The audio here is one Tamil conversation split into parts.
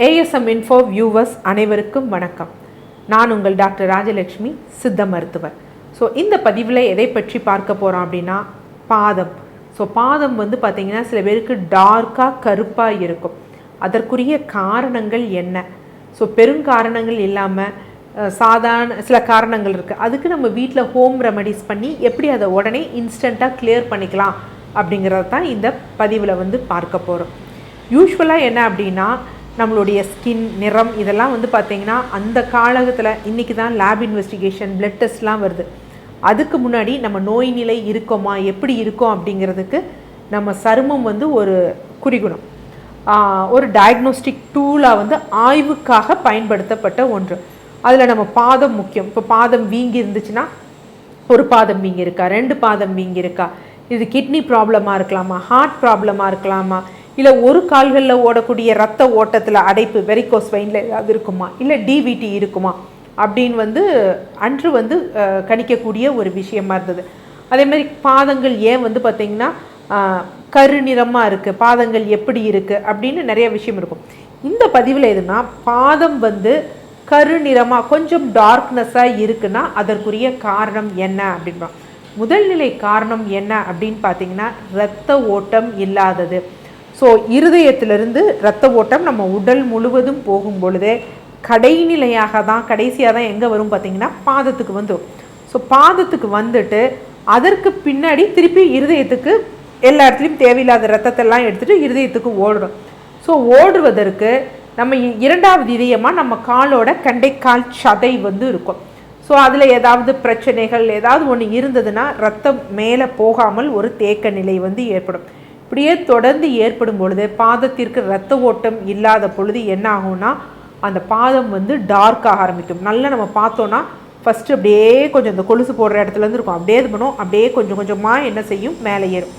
ஏஎஸ்எம் இன்ஃபோ வியூவர்ஸ் அனைவருக்கும் வணக்கம். நான் உங்கள் டாக்டர் ராஜலக்ஷ்மி சித்த மருத்துவர். ஸோ இந்த பதிவில் எதை பற்றி பார்க்க போகிறோம் அப்படின்னா பாதம். ஸோ பாதம் வந்து பார்த்திங்கன்னா சில பேருக்கு டார்க்காக கருப்பாக இருக்கும். அதற்குரிய காரணங்கள் என்ன? ஸோ பெருங்காரணங்கள் இல்லாமல் சாதாரண சில காரணங்கள் இருக்குது அதுக்கு நம்ம வீட்டில் ஹோம் ரெமடிஸ் பண்ணி எப்படி அதை உடனே இன்ஸ்டண்ட்டாக கிளியர் பண்ணிக்கலாம் அப்படிங்கிறது தான் இந்த பதிவில் வந்து பார்க்க போகிறோம் யூஸ்வலாக என்ன அப்படின்னா நம்மளுடைய ஸ்கின் நிறம் இதெல்லாம் வந்து பார்த்திங்கன்னா அந்த காலகத்தில் இன்றைக்கி தான் லேப் இன்வெஸ்டிகேஷன் பிளட் டெஸ்ட்லாம் வருது. அதுக்கு முன்னாடி நம்ம நோய் நிலை இருக்கோமா எப்படி இருக்கோம் அப்படிங்கிறதுக்கு நம்ம சருமம் வந்து ஒரு குறிகுணம். ஒரு டயக்னோஸ்டிக் டூலாக வந்து ஆய்வுக்காக பயன்படுத்தப்பட்ட ஒன்று. அதில் நம்ம பாதம் முக்கியம். இப்போ பாதம் வீங்கி இருந்துச்சுன்னா ஒரு பாதம் வீங்கி இருக்கா ரெண்டு பாதம் வீங்கி இருக்கா இது கிட்னி ப்ராப்ளமாக இருக்கலாமா ஹார்ட் ப்ராப்ளமாக இருக்கலாமா? இல்லை ஒரு கால்களில் ஓடக்கூடிய ரத்த ஓட்டத்தில் அடைப்பு வெரிகோஸ் வெயினில் ஏதாவது இருக்குமா? இல்லை டிவிடி இருக்குமா? அப்படின்னு வந்து அன்று வந்து கணிக்கக்கூடிய ஒரு விஷயமா இருந்தது. அதே மாதிரி பாதங்கள் ஏன் வந்து பார்த்திங்கன்னா கருநிறமாக இருக்குது பாதங்கள் எப்படி இருக்குது அப்படின்னு நிறைய விஷயம் இருக்கும். இந்த பதிவில் எதுனா பாதம் வந்து கருநிறமாக கொஞ்சம் டார்க்னஸாக இருக்குன்னா அதற்குரிய காரணம் என்ன அப்படின்பா. முதல் நிலை காரணம் என்ன அப்படின்னு பார்த்தீங்கன்னா இரத்த ஓட்டம் இல்லாதது. ஸோ இருதயத்திலிருந்து இரத்த ஓட்டம் நம்ம உடல் முழுவதும் போகும் பொழுதே கடைநிலையாக தான் கடைசியாக தான் எங்கே வரும் பார்த்திங்கன்னா பாதத்துக்கு வந்துடும் ஸோ பாதத்துக்கு வந்துட்டு அதற்கு பின்னாடி திருப்பி இருதயத்துக்கு எல்லா இடத்துலையும் தேவையில்லாத ரத்தத்தெல்லாம் எடுத்துகிட்டு இருதயத்துக்கு ஓடுறோம். ஸோ ஓடுவதற்கு நம்ம இ- இரண்டாவது இதயமாக நம்ம காலோட கண்டைக்கால் சதை வந்து இருக்கும். ஸோ அதில் ஏதாவது பிரச்சனைகள் ஏதாவது ஒன்று இருந்ததுன்னா ரத்தம் மேலே போகாமல் ஒரு தேக்க நிலை வந்து ஏற்படும். இப்படியே தொடர்ந்து ஏற்படும் பொழுது பாதத்திற்கு இரத்த ஓட்டம் இல்லாத பொழுது என்ன ஆகும்னா அந்த பாதம் வந்து டார்க் ஆக ஆரம்பிக்கும். நல்லா நம்ம பார்த்தோன்னா ஃபஸ்ட்டு அப்படியே கொஞ்சம் இந்த கொலுசு போடுற இடத்துல இருந்து இருக்கும். அப்படியே இது பண்ணும். அப்படியே கொஞ்சம் கொஞ்சமாக என்ன செய்யும்? மேலே ஏறும்.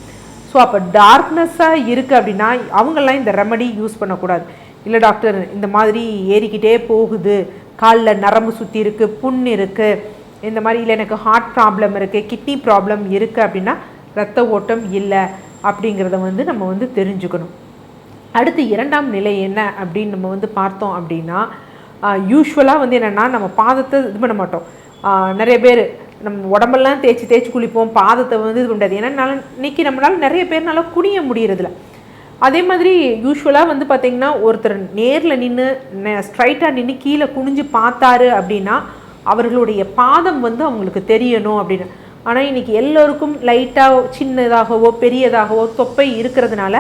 ஸோ அப்போ டார்க்னஸ்ஸாக இருக்குது அப்படின்னா அவங்கெல்லாம் இந்த ரெமடி யூஸ் பண்ணக்கூடாது. இல்லை டாக்டர் இந்த மாதிரி ஏறிக்கிட்டே போகுது. காலில் நரம்பு சுற்றி இருக்குது புண் இருக்குது இந்த மாதிரி இல்லை எனக்கு ஹார்ட் ப்ராப்ளம் இருக்குது கிட்னி ப்ராப்ளம் இருக்குது அப்படின்னா ரத்த ஓட்டம் இல்லை. அப்படிங்கிறத வந்து நம்ம வந்து தெரிஞ்சுக்கணும். அடுத்து இரண்டாம் நிலை என்ன அப்படின்னு நம்ம வந்து பார்த்தோம் அப்படின்னா யூஸ்வலாக வந்து என்னென்னா நம்ம பாதத்தை இது பண்ண மாட்டோம். நிறைய பேர் நம்ம உடம்பெல்லாம் தேய்ச்சி தேய்ச்சி குளிப்போம் பாதத்தை வந்து இது பண்ணாது ஏன்னா இன்னைக்கு நம்மளால் நிறைய பேர்னால குனிய முடியறதில்ல. அதே மாதிரி யூஸ்வலாக வந்து பார்த்திங்கன்னா ஒருத்தர் நேரில் நின்று ஸ்ட்ரைட்டாக நின்று கீழே குனிஞ்சு பார்த்தாரு அப்படின்னா அவர்களுடைய பாதம் வந்து அவங்களுக்கு தெரியணும் அப்படின்னு. ஆனால் இன்னைக்கு எல்லோருக்கும் லைட்டாக சின்னதாகவோ பெரியதாகவோ தொப்பை இருக்கிறதுனால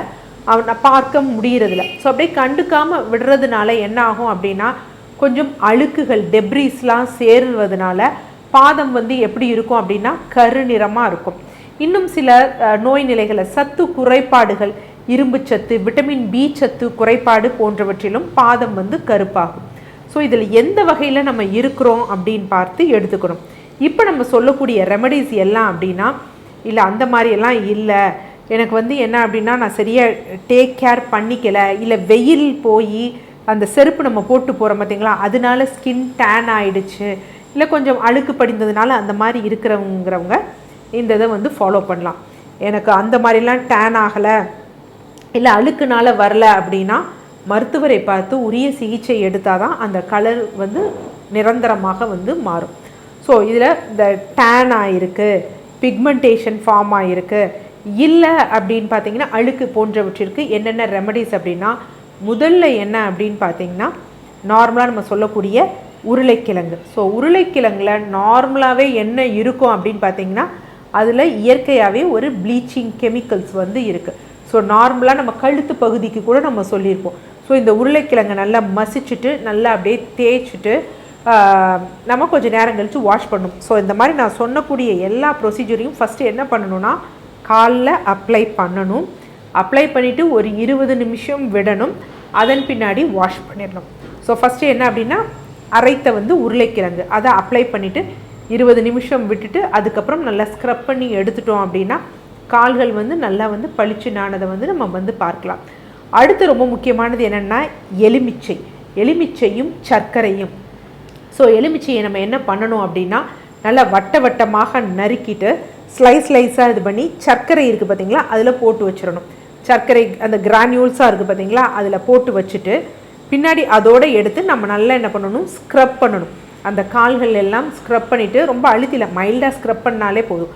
அவனை பார்க்க முடியறதில்ல. ஸோ அப்படியே கண்டுக்காமல் விடுறதுனால என்ன ஆகும் அப்படின்னா கொஞ்சம் அழுக்குகள் டெப்ரிஸ்லாம் சேருவதனால பாதம் வந்து எப்படி இருக்கும் அப்படின்னா கருநிறமாக இருக்கும். இன்னும் சில நோய் நிலைகளை சத்து குறைபாடுகள் இரும்பு சத்து விட்டமின் பி சத்து குறைபாடு போன்றவற்றிலும் பாதம் வந்து கருப்பாகும். ஸோ இதில் எந்த வகையில் நம்ம இருக்கிறோம் அப்படின்னு பார்த்து எடுத்துக்கணும். இப்போ நம்ம சொல்லக்கூடிய ரெமடிஸ் எல்லாம் அப்படின்னா இல்லை அந்த மாதிரியெல்லாம் இல்லை எனக்கு வந்து என்ன அப்படின்னா நான் சரியாக டேக் கேர் பண்ணிக்கல இல்லை வெயில் போய் அந்த செருப்பு நம்ம போட்டு போகிறோம் பார்த்தீங்களா அதனால ஸ்கின் டேன் ஆகிடுச்சு இல்லை கொஞ்சம் அழுக்கு படிந்ததுனால அந்த மாதிரி இருக்கிறவங்கிறவங்க இந்த இதை வந்து ஃபாலோ பண்ணலாம். எனக்கு அந்த மாதிரிலாம் டேன் ஆகலை இல்லை அழுக்குனால வரல அப்படின்னா மருத்துவரை பார்த்து உரிய சிகிச்சை எடுத்தால் தான் அந்த கலர் வந்து நிரந்தரமாக வந்து மாறும். ஸோ இதில் இந்த டேன் ஆகிருக்கு பிக்மெண்டேஷன் ஃபார்ம் ஆகிருக்கு இல்லை அப்படின்னு பார்த்தீங்கன்னா அழுக்கு போன்றவற்றிற்கு என்னென்ன ரெமடிஸ் அப்படின்னா முதல்ல என்ன அப்படின்னு பார்த்தீங்கன்னா நார்மலாக நம்ம சொல்லக்கூடிய உருளைக்கிழங்கு. ஸோ உருளைக்கிழங்குல நார்மலாகவே என்ன இருக்கும் அப்படின்னு பார்த்தீங்கன்னா அதில் இயற்கையாகவே ஒரு ப்ளீச்சிங் கெமிக்கல்ஸ் வந்து இருக்குது ஸோ நார்மலாக நம்ம கழுத்து பகுதிக்கு கூட நம்ம சொல்லியிருப்போம். ஸோ இந்த உருளைக்கிழங்கை நல்லா மசிச்சுட்டு நல்லா அப்படியே தேய்ச்சிட்டு நம்ம கொஞ்சம் நேரம் கழித்து வாஷ் பண்ணணும் ஸோ இந்த மாதிரி நான் சொன்னக்கூடிய எல்லா ப்ரொசீஜரையும் ஃபஸ்ட்டு என்ன பண்ணணும்னா காலில் அப்ளை பண்ணணும். அப்ளை பண்ணிவிட்டு ஒரு இருபது நிமிஷம் விடணும். அதன் பின்னாடி வாஷ் பண்ணிடணும். ஸோ ஃபஸ்ட்டு என்ன அப்படின்னா அரைத்த வந்து உருளைக்கிழங்கு. அதை அப்ளை பண்ணிவிட்டு இருபது நிமிஷம் விட்டுட்டு அதுக்கப்புறம் நல்லா ஸ்க்ரப் பண்ணி எடுத்துட்டோம் அப்படின்னா கால்கள் வந்து நல்லா வந்து பளிச்சுனானதை வந்து நம்ம வந்து பார்க்கலாம். அடுத்து ரொம்ப முக்கியமானது என்னென்னா எலுமிச்சை. எலுமிச்சையும் சர்க்கரையும். ஸோ எலுமிச்சையை நம்ம என்ன பண்ணணும் அப்படின்னா நல்லா வட்ட வட்டமாக நறுக்கிட்டு ஸ்லைஸ் ஸ்லைஸாக இது பண்ணி சர்க்கரை இருக்குது பார்த்தீங்களா அதில் போட்டு வச்சிடணும். சர்க்கரை அந்த கிரானியூல்ஸாக இருக்குது பார்த்தீங்களா அதில் போட்டு வச்சுட்டு பின்னாடி அதோடு எடுத்து நம்ம நல்லா என்ன பண்ணணும் ஸ்க்ரப் பண்ணணும். அந்த கால்கள் எல்லாம் ஸ்க்ரப் பண்ணிவிட்டு ரொம்ப அழுத்தில மைல்டாக ஸ்க்ரப் பண்ணாலே போதும்.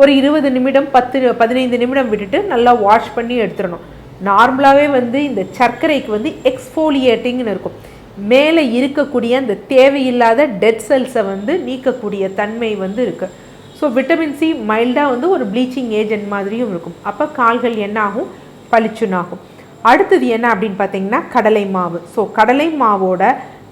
ஒரு இருபது நிமிடம் பத்து பதினைந்து நிமிடம் விட்டுட்டு நல்லா வாஷ் பண்ணி எடுத்துடணும். நார்மலாகவே வந்து இந்த சர்க்கரைக்கு வந்து எக்ஸ்ஃபோலியேட்டிங்னு இருக்கும். மேலே இருக்கக்கூடிய அந்த தேவையில்லாத டெட் செல்ஸை வந்து நீக்கக்கூடிய தன்மை வந்து இருக்குது ஸோ விட்டமின் சி மைல்டாக வந்து ஒரு ப்ளீச்சிங் ஏஜென்ட் மாதிரியும் இருக்கும். அப்போ கால்கள் என்ன ஆகும் பளிச்சுனாகும் அடுத்தது என்ன அப்படின்னு பார்த்தீங்கன்னா கடலை மாவு. ஸோ கடலை மாவோட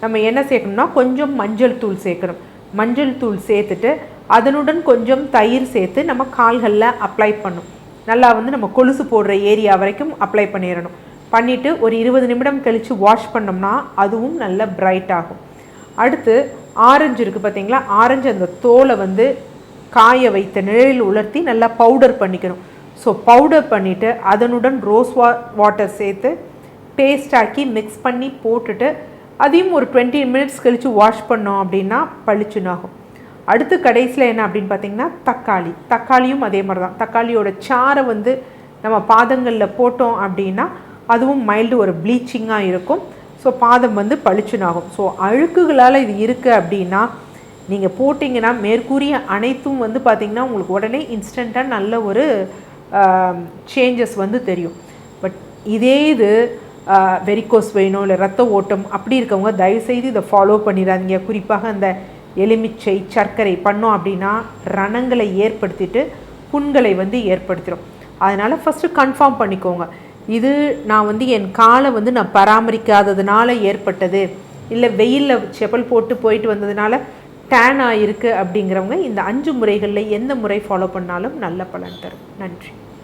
நம்ம என்ன சேர்க்கணும்னா கொஞ்சம் மஞ்சள் தூள் சேர்க்கணும். மஞ்சள் தூள் சேர்த்துட்டு அதனுடன் கொஞ்சம் தயிர் சேர்த்து நம்ம கால்களில் அப்ளை பண்ணும் நல்லா வந்து நம்ம கொலுசு போடுற ஏரியா வரைக்கும் அப்ளை பண்ணிடணும். பண்ணிவிட்டு ஒரு இருபது நிமிடம் கழித்து வாஷ் பண்ணோம்னா அதுவும் நல்ல பிரைட் ஆகும். அடுத்து ஆரஞ்சு இருக்குது பார்த்தீங்களா ஆரஞ்சு அந்த தோலை வந்து காய வைத்த நிழலில் உலர்த்தி நல்லா பவுடர் பண்ணிக்கணும். ஸோ பவுடர் பண்ணிவிட்டு அதனுடன் ரோஸ் வா வாட்டர் சேர்த்து பேஸ்ட் ஆக்கி மிக்ஸ் பண்ணி போட்டுட்டு அதையும் ஒரு டுவெண்ட்டி மினிட்ஸ் கழித்து வாஷ் பண்ணோம் அப்படின்னா பளிச்சுனாகும் அடுத்து கடைசியில் என்ன அப்படின்னு பார்த்தீங்கன்னா தக்காளி. தக்காளியும் அதே மாதிரி தான் தக்காளியோட சாரை வந்து நம்ம பாதங்களில் போட்டோம் அப்படின்னா அதுவும் மைல்டு ஒரு ப்ளீச்சிங்காக இருக்கும். ஸோ பாதம் வந்து பளிச்சுனாகும். ஸோ அழுக்குகளால் இது இருக்குது அப்படின்னா நீங்கள் போட்டிங்கன்னா மேற்கூறிய அனைத்தும் வந்து பார்த்திங்கன்னா உங்களுக்கு உடனே இன்ஸ்டண்ட்டாக நல்ல ஒரு சேஞ்சஸ் வந்து தெரியும். பட் இதே இது வெரிகோஸ் வேணும் இல்லை ரத்த ஓட்டம் அப்படி இருக்கவங்க தயவுசெய்து இதை ஃபாலோ பண்ணிடாதீங்க. குறிப்பாக அந்த எலுமிச்சை சர்க்கரை பண்ணோம் அப்படின்னா ரணங்களை ஏற்படுத்திட்டு புண்களை வந்து ஏற்படுத்திடும் அதனால் ஃபஸ்ட்டு கன்ஃபார்ம் பண்ணிக்கோங்க. இது நான் வந்து என் காலை வந்து நான் பராமரிக்காததுனால ஏற்பட்டது. இல்லை வெயிலில் செப்பல் போட்டு போயிட்டு வந்ததுனால டேன் ஆகிருக்கு அப்படிங்கிறவங்க இந்த அஞ்சு முறைகளில் எந்த முறை ஃபாலோ பண்ணாலும் நல்ல பலன் தரும். நன்றி.